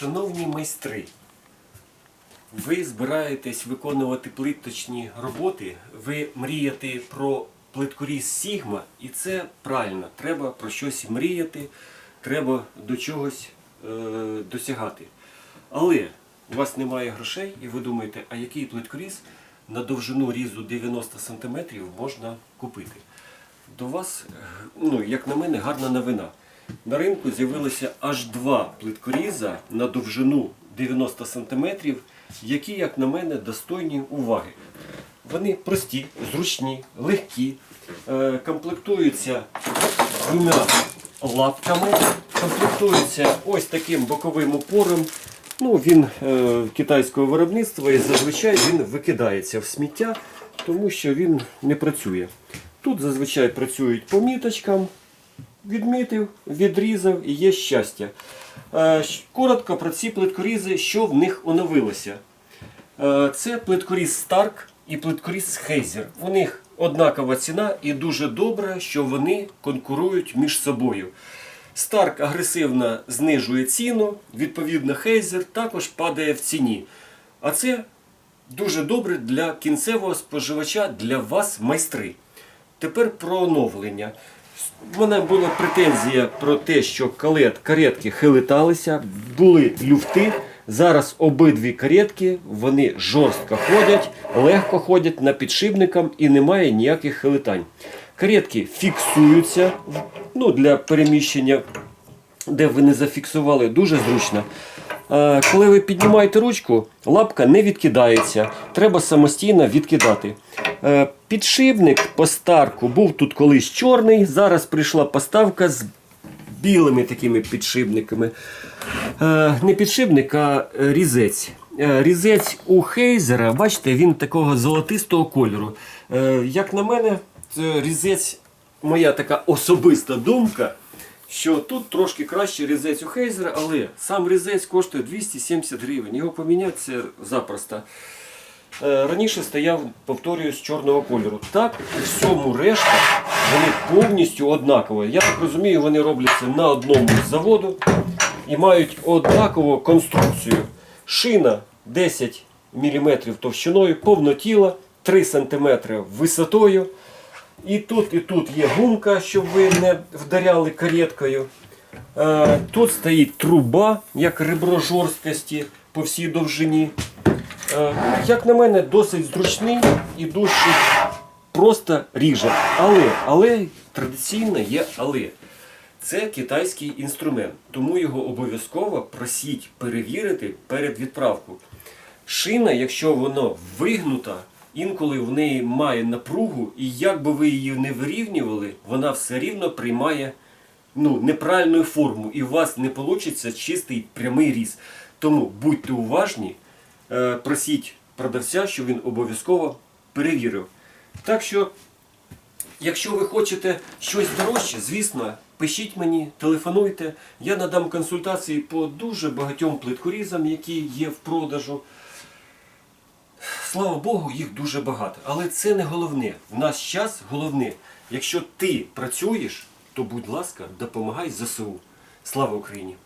Шановні майстри, ви збираєтесь виконувати плиточні роботи, ви мрієте про плиткоріз Сігма, і це правильно. Треба про щось мріяти, треба до чогось е, досягати. Але у вас немає грошей, і ви думаєте, а який плиткоріз на довжину різу 90 см можна купити? До вас, ну, як на мене, гарна новина. На ринку з'явилося аж два плиткоріза на довжину 90 см, які, як на мене, достойні уваги. Вони прості, зручні, легкі, е, комплектуються двома лапками, комплектуються ось таким боковим опором. Ну, він е, китайського виробництва і зазвичай він викидається в сміття, тому що він не працює. Тут зазвичай працюють по міточкам, відмітив, відрізав і є щастя. Е, Коротко про ці плиткорізи, що в них оновилося. Е, Це плиткоріз Stark і плиткоріз Heizer. У них однакова ціна і дуже добре, що вони конкурують між собою. Stark агресивно знижує ціну, відповідно, Heizer також падає в ціні. А це дуже добре для кінцевого споживача, для вас, майстри. Тепер про оновлення. У мене була претензія про те, що калет, каретки хилиталися, були люфти. Зараз обидві каретки вони жорстко ходять, легко ходять на підшипникам і немає ніяких хилитань. Каретки фіксуються ну, для переміщення, де ви не зафіксували, дуже зручно. Е, Коли ви піднімаєте ручку, лапка не відкидається, треба самостійно відкидати. Підшипник по старку був тут колись чорний, зараз прийшла поставка з білими такими підшипниками. Е, Не підшипник, а різець. Е, Різець у Хейзера, бачите, він такого золотистого кольору. Е, Як на мене, різець, моя така особиста думка, що тут трошки краще різець у Хейзера, але сам різець коштує 270 гривень. Його поміняти це запросто. Е, Раніше стояв, повторюю, з чорного кольору. Так, всьому решта вони повністю однакові. Я так розумію, вони робляться на одному з заводу і мають однакову конструкцію. Шина 10 мм товщиною, повнотіла, 3 см висотою. І тут, і тут є гумка, щоб ви не вдаряли кареткою. Е, Тут стоїть труба, як ребро жорсткості по всій довжині. Е, Як на мене, досить зручний і дуже просто ріже. Але, але традиційно є але. Це китайський інструмент, тому його обов'язково просіть перевірити перед відправкою. Шина, якщо вона вигнута, інколи в неї має напругу, і як би ви її не вирівнювали, вона все рівно приймає ну, неправильну форму, і у вас не вийде чистий прямий різ. Тому будьте уважні, просіть продавця, щоб він обов'язково перевірив. Так що, якщо ви хочете щось дорожче, звісно, пишіть мені, телефонуйте. Я надам консультації по дуже багатьом плиткорізам, які є в продажу. Слава Богу, їх дуже багато. Але це не головне. В наш час головне, якщо ти працюєш, то будь ласка, допомагай ЗСУ. Слава Україні!